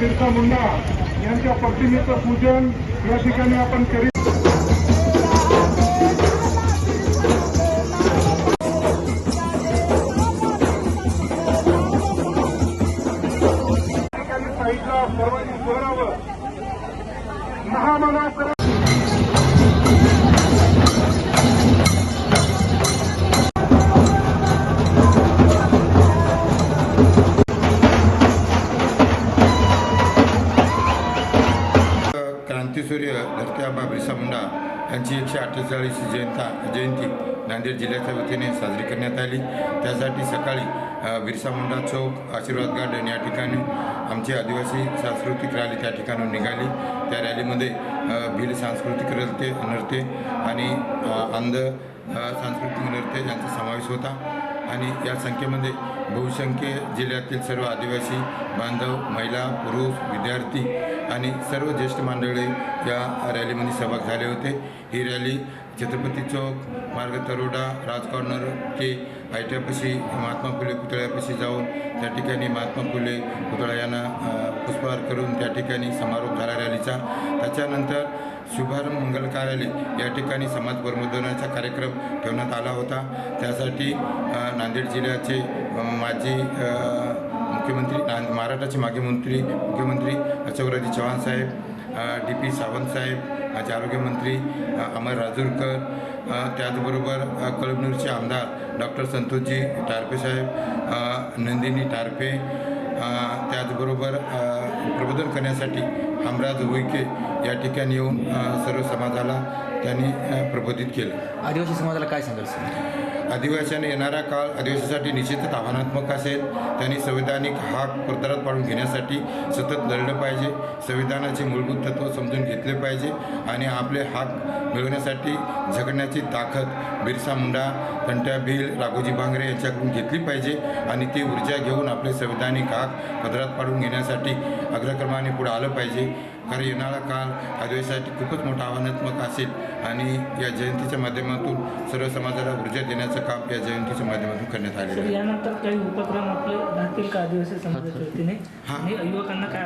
बिरसा मुंडा यांच्या प्रतिमेचं पूजन या ठिकाणी आपण करीत साईडला सर्वांनी सुधारावं महामना क्रांतीसूर्य धरती आबा बिरसा मुंडा यांची एकशे अठ्ठेचाळीस जयंता जयंती नांदेड जिल्ह्याच्या वतीने साजरी करण्यात आली त्यासाठी सकाळी बिरसा मुंडा चौक आशीर्वाद गार्डन या ठिकाणी आमची आदिवासी सांस्कृतिक रॅली त्या ठिकाणून निघाली त्या रॅलीमध्ये भील भिल सांस्कृतिक रस्ते नृत्य आणि अंध सांस्कृतिक नृत्य यांचा समावेश होता. आणि या संख्येमध्ये बहुसंख्य जिल्ह्यातील सर्व आदिवासी बांधव महिला पुरुष विद्यार्थी आणि सर्व ज्येष्ठ मंडळी या रॅलीमध्ये सहभाग झाले होते. ही रॅली छत्रपती चौक मार्ग तरोडा राज कॉर्नर ते आयट्यापाशी महात्मा फुले पुतळ्यापाशी जाऊन त्या ठिकाणी महात्मा फुले पुतळा यांना पुष्पहार करून त्या ठिकाणी समारोप झाला रॅलीचा. त्याच्यानंतर शुभारंभ मंगल कार्यालय या ठिकाणी समाज प्रबोधनाचा कार्यक्रम ठेवण्यात आला होता. त्यासाठी नांदेड जिल्ह्याचे माजी मुख्यमंत्री ना महाराष्ट्राचे माजी मंत्री मुख्यमंत्री अशोकराजी चव्हाण साहेब डी पी सावंत साहेब माझे आरोग्यमंत्री अमर राजूरकर त्याचबरोबर कळमनूरचे आमदार डॉक्टर संतोषजी टारपे साहेब नंदिनी टारपे त्याचबरोबर प्रबोधन करण्यासाठी हमराज उईके या ठिकाणी येऊन सर्व समाजाला त्यांनी प्रबोधित केलं. आदिवासी समाजाला काय सांगाल सर? आदिवासीने येणारा काळ आदिवासीसाठी निश्चितच आव्हानात्मक असेल. त्यांनी संविधानिक हाक पदरात पाडून घेण्यासाठी सतत लढलं पाहिजे. संविधानाचे मूलभूत तत्व समजून घेतले पाहिजे आणि आपले हाक मिळवण्यासाठी झगडण्याची ताकद बिरसा मुंडा कंट्या भिल राघोजी भांगरे यांच्याकडून घेतली पाहिजे आणि ती ऊर्जा घेऊन आपले संविधानिक हाक पदरात पाडून घेण्यासाठी अग्रक्रमाने पुढे आलं पाहिजे. कारण येणारा काळ आदिवासीसाठी खूपच मोठा आव्हानात्मक असेल. आणि या जयंतीच्या माध्यमातून सर्व समाजाला ऊर्जा देण्याचं काम या जयंतीच्या माध्यमातून करण्यात आलेलं आहे. यानंतर काही उपक्रम आपले राहतील का आदिवासी समाजाच्या वतीने हां. युवकांना काय